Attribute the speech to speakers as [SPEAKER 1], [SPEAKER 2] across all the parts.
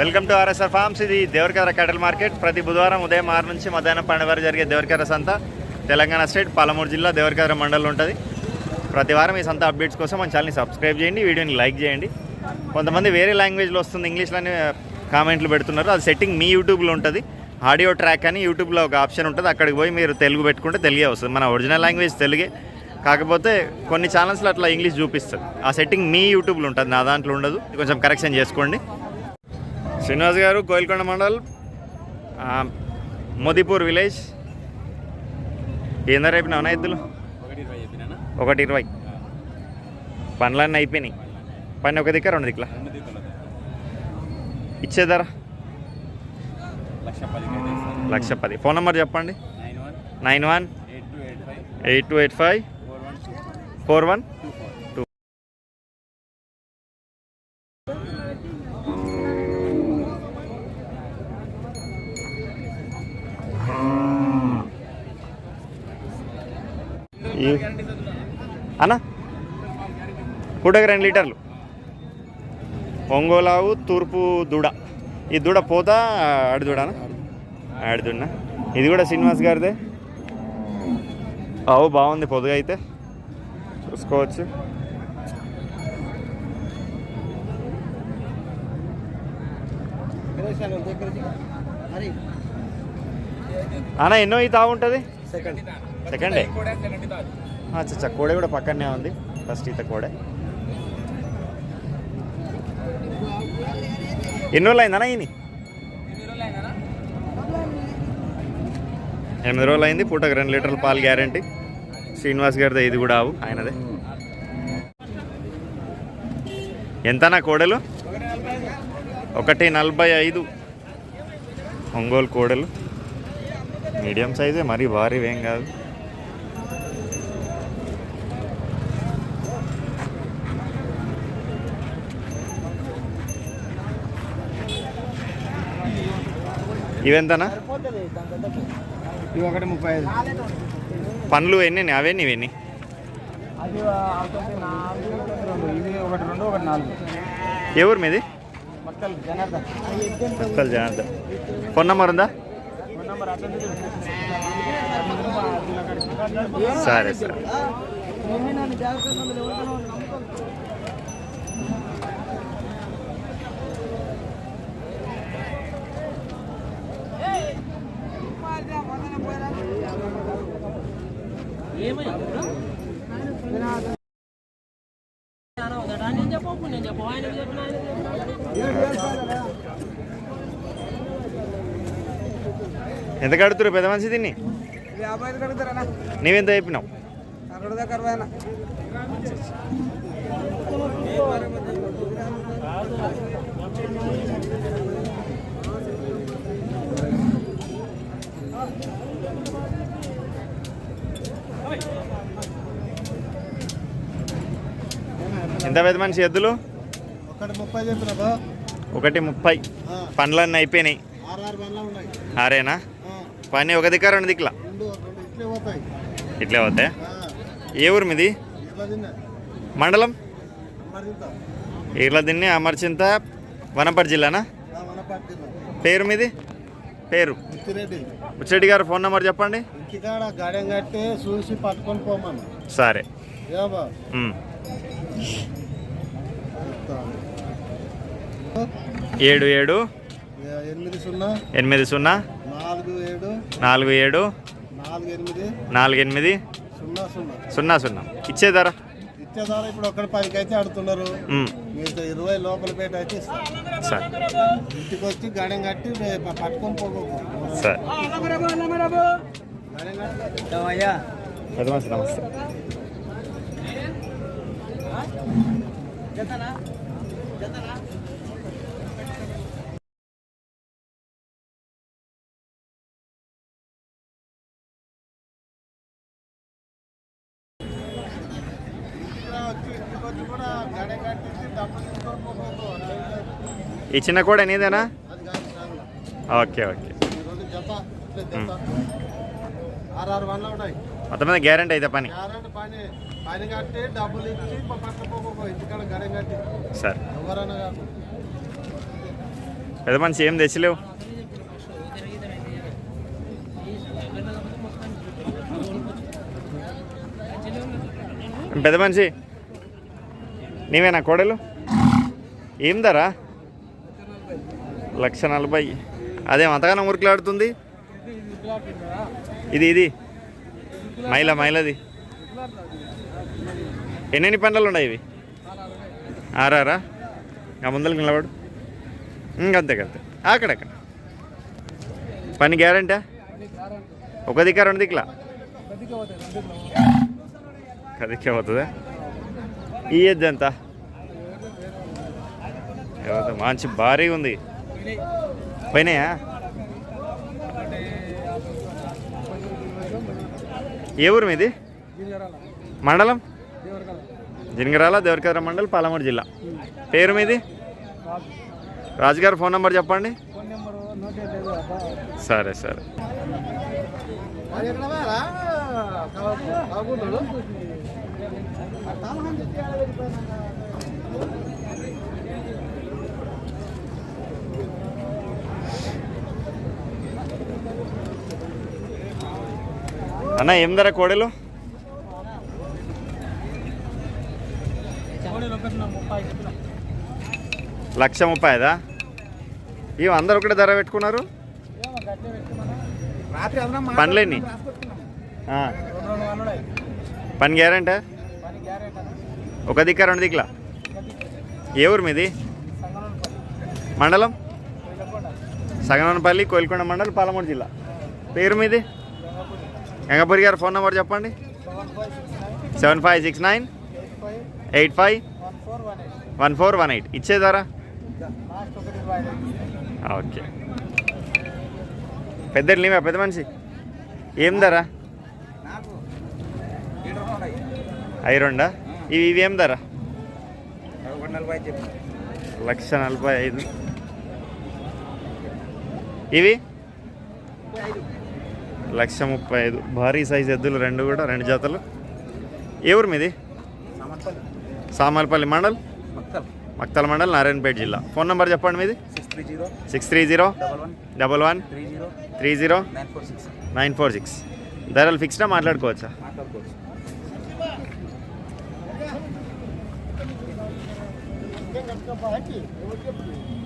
[SPEAKER 1] Welcome to RSR forms. ఇది దేవరకర క్యాటల్ market. ప్రతి బుధవారం ఉదయం ఆరు నుంచి మధ్యాహ్నం పన్నెండు వరకు జరిగే దేవరకర సంత. తెలంగాణ స్టేట్ పాలమూరు జిల్లా దేవరకర మండలం ఉంటుంది. ప్రతి వారం ఈ సంత అప్డేట్స్ కోసం మన ఛానల్ని సబ్స్క్రైబ్ చేయండి వీడియోని లైక్ చేయండి. కొంతమంది వేరే లాంగ్వేజ్లో వస్తుంది ఇంగ్లీష్లోనే కామెంట్లు పెడుతున్నారు. అది సెట్టింగ్ మీ యూట్యూబ్లో ఉంటుంది. ఆడియో ట్రాక్ అని యూట్యూబ్లో ఒక ఆప్షన్ ఉంటుంది. అక్కడికి పోయి మీరు తెలుగు పెట్టుకుంటే తెలుగే వస్తుంది. మన ఒరిజినల్ లాంగ్వేజ్ తెలుగే. కాకపోతే కొన్ని ఛానల్స్లో అట్లా ఇంగ్లీష్ చూపిస్తుంది. ఆ సెట్టింగ్ మీ యూట్యూబ్లో ఉంటుంది. నా దాంట్లో ఉండదు. కొంచెం కరెక్షన్ చేసుకోండి. శ్రీనివాస్ గారు కోయిల్కొండ మండల్ మోదీపూర్ విలేజ్ ఏందో రేపు అవునా ఎద్దులు?
[SPEAKER 2] ఒకటి ఇరవై
[SPEAKER 1] పనులన్నీ అయిపోయినాయి. పని ఒక దిక్క రెండు దిక్కుల? ఇచ్చే ధర?
[SPEAKER 2] లక్ష
[SPEAKER 1] పది. ఫోన్ నెంబర్ చెప్పండి.
[SPEAKER 2] Nine one eight two eight five four one two
[SPEAKER 1] four one
[SPEAKER 2] two four
[SPEAKER 1] two ఈ- అన్న? పూటకి రెండు లీటర్లు? ఒంగోలావు తూర్పు దూడ. ఈ దూడ పోతా ఆడి దూడనా ఆడి దూడనా ఇది కూడా శ్రీనివాస్ గారిదే. అవు బాగుంది పొదుగా అయితే. చూసుకోవచ్చు. అన్న ఎన్నో ఈ తాగు ఉంటుంది
[SPEAKER 2] సెకండ్.
[SPEAKER 1] సెకండే అచ్చా కోడే కూడా పక్కనే ఉంది. ఫస్ట్ ఈత కోడే. ఎన్ని రోజులు అయిందనా ఈయన ఎనిమిది రోజులు అయింది పూటకు రెండు లీటర్ల పాలు గ్యారంటీ. శ్రీనివాస్ గారిదే ఇది కూడా ఆవు ఆయనదే. ఎంతనా కోడలు? ఒకటి నలభై ఐదు. ఒంగోలు కోడలు. మీడియం సైజే మరీ భారీ ఏం కాదు. ఇవెంతనా?
[SPEAKER 2] ఇవి ఒకటి ముప్పై ఐదు.
[SPEAKER 1] పండ్లు ఎన్ని
[SPEAKER 2] ఒకటి నాలుగు.
[SPEAKER 1] ఏ ఊరు మీది?
[SPEAKER 2] మక్కలు జనార్దన్.
[SPEAKER 1] ఫోన్ నెంబర్ ఉందా? సరే సరే
[SPEAKER 3] నేను చెప్పు నేను చెప్పు ఆయన చెప్పిన ఆయన
[SPEAKER 1] ఎంత కడుతురు పెద్ద మనిషి దీన్ని? నీవెంత చెప్పినావు? ఎంత పెద్ద మనిషి ఎద్దులు?
[SPEAKER 2] ఒకటి ముప్పై
[SPEAKER 1] పండ్లన్నీ అయిపోయినాయి. ఆరేనా? పని ఒక దిక్క రెండు దిక్కుల?
[SPEAKER 2] ఇట్లే పోతాయి.
[SPEAKER 1] ఇట్లే ఏ ఊరు మీది?
[SPEAKER 2] ఇట్లా
[SPEAKER 1] మండలం? ఈర్ల దిన్ని అమర్చింత వనపర్తి జిల్లానా? పేరు మీది? పేరు? ముచ్చటి గారు ఫోన్ నెంబర్ చెప్పండి.
[SPEAKER 2] చూసి పట్టుకొని పోమను.
[SPEAKER 1] సరే. ఏడు ఏడు.
[SPEAKER 2] ఎనిమిది సున్నా.
[SPEAKER 1] ఎనిమిది సున్నా.
[SPEAKER 2] నాలుగు ఏడు.
[SPEAKER 1] నాలుగు ఏడు.
[SPEAKER 2] నాలుగు ఎనిమిది.
[SPEAKER 1] నాలుగు ఎనిమిది.
[SPEAKER 2] సున్నా సున్నా.
[SPEAKER 1] సున్నా సున్నా. ఇచ్చేదారా
[SPEAKER 2] ఇచ్చేదారా ఇప్పుడు ఒకటి పదికి అయితే ఆడుతున్నారు. మీతో ఇరవై లోపల పేట అయితే
[SPEAKER 1] సరే.
[SPEAKER 2] ఇంటికి వచ్చి గాడెం కట్టి పట్టుకొని
[SPEAKER 1] సరే. మనిషి నమస్తే
[SPEAKER 2] వచ్చి ఇంటికి వచ్చి కూడా గాడెం కట్టి డబ్బులు తీసుకొని పోకోకు
[SPEAKER 1] ఈ చిన్న కూడా నీదేనా. Okay okay. మొత్తం మీద గ్యారంటీ అయితే పని. సరే. పెద్ద మనిషి ఏం తెచ్చలేవు? పెద్ద మనిషి నీవేనా కోడలు? ఏం ధర? లక్ష నలభై. అదేం అంతగానో మురికిలాడుతుంది ఇది ఇది. మైల మైలది. ఎన్నెన్ని పండ్లు ఉన్నాయి ఇవి? ఆరారా? ఆ ముందరికి నిలబడు. ఇంకంతే అంతే అక్కడక్కడ పని గ్యారంటీ? ఒక దిక్కా రెండు దిక్కులా కదికే అవుతుందా పోతుందా? ఈ ఎద్దు ఎంత? మంచి భారీగా ఉంది. పోయినాయా? ఏ ఊరు మీది? మండలం? జినగరాల దేవరకద్ర మండల్ పాలమూరు జిల్లా. పేరు మీది? రాజుగారు ఫోన్ నెంబర్ చెప్పండి. సరే సరే. అన్న ఏం ధర కోడలు? లక్ష ముప్పై ఐదా ఇవి అందరు ఒకటే ధర పెట్టుకున్నారు? పనులేని. పని గ్యారంటీ? ఒక దిక్క రెండు దిక్కుల? ఏ ఊరు మీది? మండలం? సగనపల్లి కోయిలకొండ మండలం పాలమూరు జిల్లా. పేరు మీది? గంగపూరి. గారు ఫోన్ నెంబర్ చెప్పండి.
[SPEAKER 3] Seven five six nine eight five one four one eight.
[SPEAKER 1] ఇచ్చేదారా okay. పెద్ద నీవే పెద్ద మనిషి? ఏం ధర? అవి రెండా? ఇవి ఇవి ఏం ధర? లక్ష నలభై ఐదు. ఇవి? లక్ష ముప్పై ఐదు. భారీ సైజ్ ఎద్దులు రెండు కూడా రెండు జతలు. ఏ ఊరు మీది?
[SPEAKER 3] సామంతపల్లి
[SPEAKER 1] సామర్పల్లి మండల్? మక్తల మండల్ నారాయణపేట జిల్లా. ఫోన్ నెంబర్ చెప్పండి మీది?
[SPEAKER 3] Six three zero
[SPEAKER 1] six three zero
[SPEAKER 3] double one three zero
[SPEAKER 1] three zero
[SPEAKER 3] nine four six.
[SPEAKER 1] Nine four six. ధరలు ఫిక్స్డా మాట్లాడుకోవచ్చా?
[SPEAKER 3] మాట్లాడుకోవచ్చు.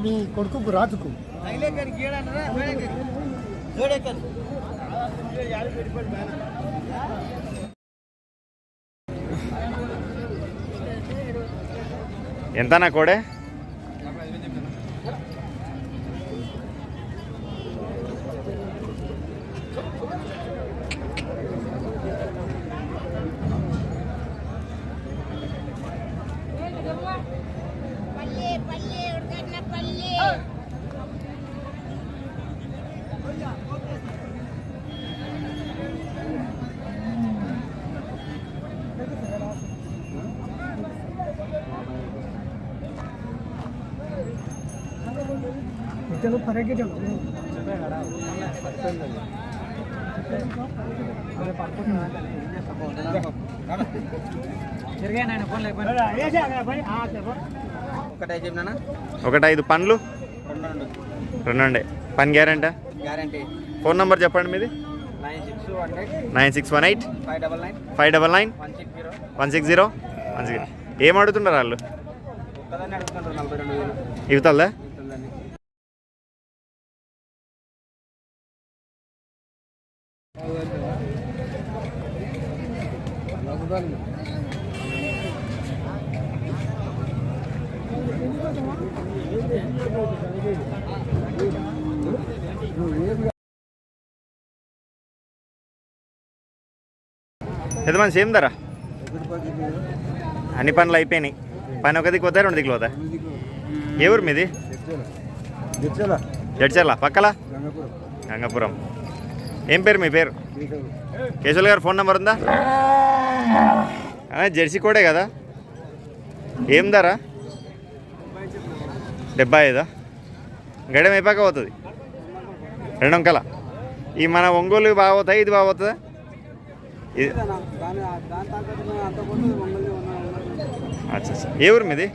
[SPEAKER 2] మీ కొడుకు రాజుకు.
[SPEAKER 1] ఎంతనా కోడే?
[SPEAKER 2] చలో పరగే చలో
[SPEAKER 3] జరిగాయి ఫోన్ లేకపోయినా ఒకటే
[SPEAKER 1] ఐదు పండ్లు? ఉండే పని గ్యారంటీ?
[SPEAKER 3] గ్యారంటీ.
[SPEAKER 1] ఫోన్ నెంబర్ చెప్పండి మీది.
[SPEAKER 3] Nine six one eight. Five double nine.
[SPEAKER 1] Five double nine.
[SPEAKER 3] One six zero.
[SPEAKER 1] One six ఏం అడుగుతున్నారు వాళ్ళు?
[SPEAKER 3] ఒక్కదాన్ని అడుగుతుంటారు నలభై రెండు వేలు
[SPEAKER 1] ఇవుతుందా
[SPEAKER 3] ఇస్తుందండి
[SPEAKER 1] ఎంత మంది సేమ్ ధర? అన్ని పనులు అయిపోయినాయి. పని ఒక దిక్కు పోతాయి రెండు దిక్కులు పోతాయి. ఏ ఊరు మీది? జడ్చర్ల పక్కల? గంగాపురం. ఏం పేరు మీ పేరు? కేశవులు గారు ఫోన్ నెంబర్ ఉందా? జెర్సీ కోడే కదా? ఏం ధర? డెబ్బై ఐదా? గడం అయిపోయాక పోతుంది. రెండు అంకల ఈ మన ఒంగోలు బాగా పోతాయి? ఇది బాగా పోతుందా? అచ్చా అచ్చా. ఏ ఊరు మీది?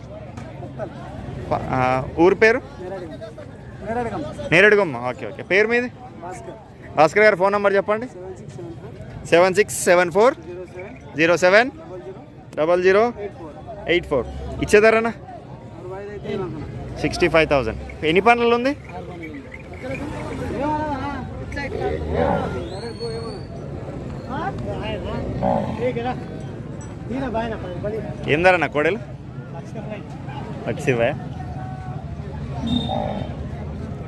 [SPEAKER 1] ఊరు పేరు? నేరేడుగమ్మ. Okay okay. పేరు మీది? భాస్కర్ గారు ఫోన్ నెంబర్ చెప్పండి. Seven six seven four zero seven double zero eight four. ఇచ్చేదారనా sixty five thousand. ఎన్ని పనులు ఉంది? ఏం ధరనా కోడలు? లక్షివా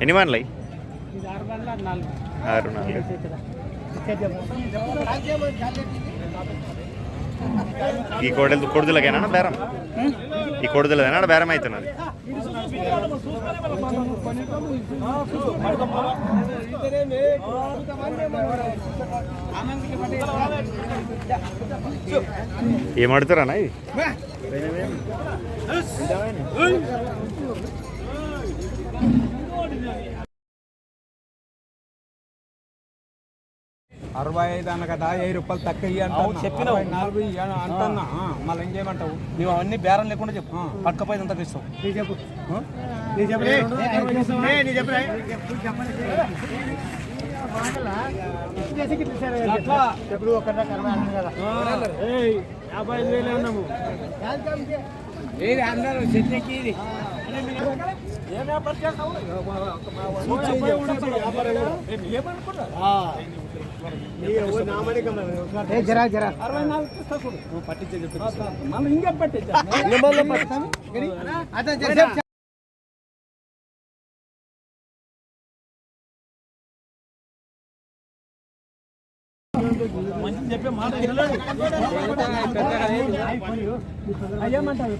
[SPEAKER 1] ఎన్ని పనులు అయ్యి? ఆరు నాలుగు ఈ కోడలు కొడుదలకేనా? బేరం. ఈ కొడుదలదేనా? బేరం అవుతున్నది ఏం ఆడుతారన్నా ఇది
[SPEAKER 3] అరవై ఐదు అన్న కదా వెయ్యి రూపాయలు తక్కువ.
[SPEAKER 4] చెప్పినావు.
[SPEAKER 3] నాలుగు ఇయ్యి అని అంటున్నా. మళ్ళీ ఇంకేమంటావు
[SPEAKER 4] నువ్వు అవన్నీ బేరం లేకుండా చెప్పు. పక్కపోయి అంతా ఇస్తావు
[SPEAKER 3] యాభై ఐదు వేలు అన్నాము ఏది అందరూ ఇది.
[SPEAKER 2] జరా జరా
[SPEAKER 3] అరవై నాలుగు పట్టించే మళ్ళీ ఇంకేం పట్టించా
[SPEAKER 2] అదే జరా
[SPEAKER 4] మంచి చెప్పే మాట.
[SPEAKER 3] అయ్యమంటారు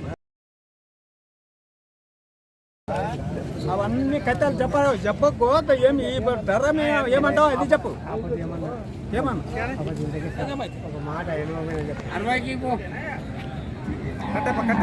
[SPEAKER 3] అవన్నీ కథలు చెప్ప చెప్పకు ఏమి ఈ ధర ఏమంటావు? అది చెప్పు. ఏమన్నా? అరవైకి పో. కట్టప్ప కట్ట.